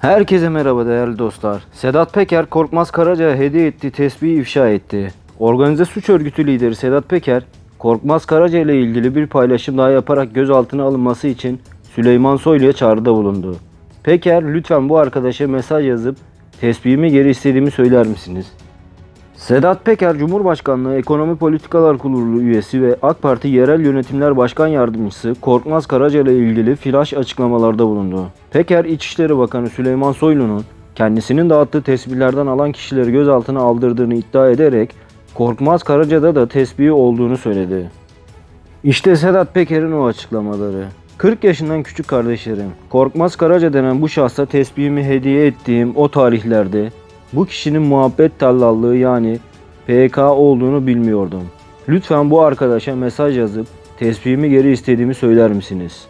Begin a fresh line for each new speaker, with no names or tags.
Herkese merhaba değerli dostlar. Sedat Peker Korkmaz Karaca'ya hediye ettiği tesbihi ifşa etti. Organize suç örgütü lideri Sedat Peker, Korkmaz Karaca ile ilgili bir paylaşım daha yaparak gözaltına alınması için Süleyman Soylu'ya çağrıda bulundu. Peker lütfen bu arkadaşa mesaj yazıp tesbihimi geri istediğimi söyler misiniz? Sedat Peker Cumhurbaşkanlığı Ekonomi Politikalar Kurulu üyesi ve AK Parti Yerel Yönetimler Başkan Yardımcısı Korkmaz Karaca ile ilgili flash açıklamalarda bulundu. Peker İçişleri Bakanı Süleyman Soylu'nun kendisinin dağıttığı tesbihlerden alan kişileri gözaltına aldırdığını iddia ederek Korkmaz Karaca'da da tesbihi olduğunu söyledi. İşte Sedat Peker'in o açıklamaları. 40 yaşından küçük kardeşlerim. Korkmaz Karaca denen bu şahsa tesbihimi hediye ettiğim o tarihlerde bu kişinin muhabbet tallallığı yani PK olduğunu bilmiyordum. Lütfen bu arkadaşa mesaj yazıp tesbihimi geri istediğimi söyler misiniz?